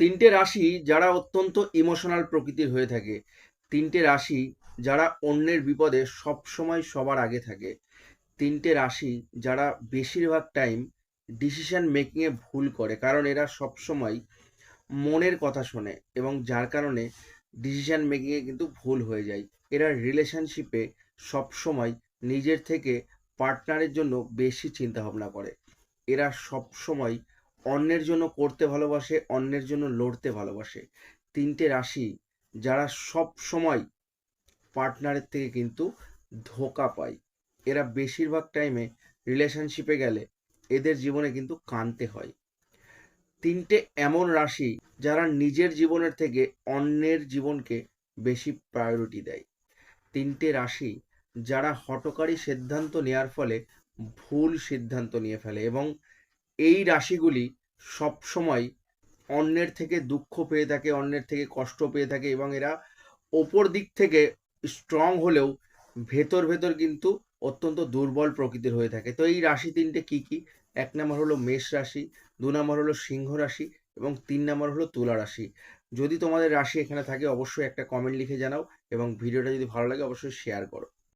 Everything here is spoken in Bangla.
তিনটে রাশি যারা অত্যন্ত ইমোশনাল প্রকৃতির হয়ে থাকে। তিনটে রাশি যারা অন্যের বিপদে সবসময় সবার আগে থাকে। তিনটে রাশি যারা বেশিরভাগ টাইম ডিসিশন মেকিংয়ে ভুল করে, কারণ এরা সবসময় মনের কথা শোনে এবং যার কারণে ডিসিশন মেকিংয়ে কিন্তু ভুল হয়ে যায়। এরা রিলেশনশিপে সবসময় নিজের থেকে পার্টনারের জন্য বেশি চিন্তা ভাবনা করে। এরা সবসময় অন্যের জন্য করতে ভালোবাসে, অন্যের জন্য লড়তে ভালোবাসে। তিনটে রাশি যারা সব সময় পার্টনারের থেকে কিন্তু ধোকা পায়। এরা বেশিরভাগ টাইমে রিলেশনশিপে গেলে এদের জীবনে কিন্তু কানতে হয়। তিনটে এমন রাশি যারা নিজের জীবনের থেকে অন্যের জীবনকে বেশি প্রায়োরিটি দেয়। তিনটে রাশি যারা হটকারী সিদ্ধান্ত নেওয়ার ফলে ভুল সিদ্ধান্ত নিয়ে ফেলে এবং এই রাশিগুলি সবসময় অন্যের থেকে দুঃখ পেয়ে থাকে, অন্যের থেকে কষ্ট পেয়ে থাকে এবং এরা ওপর দিক থেকে স্ট্রং হলেও ভেতর ভেতর কিন্তু অত্যন্ত দুর্বল প্রকৃতির হয়ে থাকে। তো এই রাশি তিনটে কি কি? এক নম্বর হলো মেষ রাশি, দু নম্বর হলো সিংহ রাশি এবং তিন নম্বর হলো তুলা রাশি। যদি তোমাদের রাশি এখানে থাকে অবশ্যই একটা কমেন্ট লিখে জানাও এবং ভিডিওটা যদি ভালো লাগে অবশ্যই শেয়ার করো।